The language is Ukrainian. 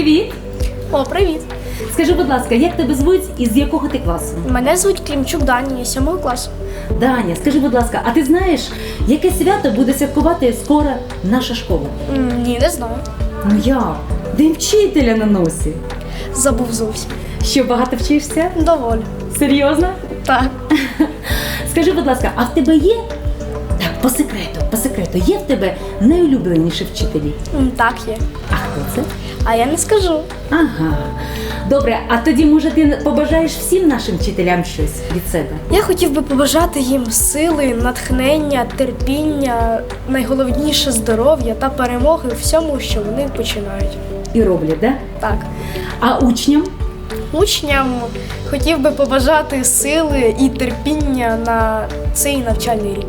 привіт! О, привіт! Скажи, будь ласка, як тебе звуть і з якого ти класу? Мене звуть Клімчук Дані, я сьомого класу. Даня, скажи, будь ласка, а ти знаєш, яке свято буде святкувати скоро наша школа? М, Ні, не знаю. Ну як? День вчителя на носі. Забув зовсім. Що багато вчишся? Доволі. Серйозно? Так. Скажи, будь ласка, а в тебе є? Так, по секрету, по секрету, є в тебе найулюбленіші вчителі? М, Так є. А хто це? А я не скажу. Ага. Добре, а тоді, може, ти побажаєш всім нашим вчителям щось від себе? Я хотів би побажати їм сили, натхнення, терпіння, найголовніше здоров'я та перемоги у всьому, що вони починають. І роблять, да? Так. А учням? Учням хотів би побажати сили і терпіння на цей навчальний рік.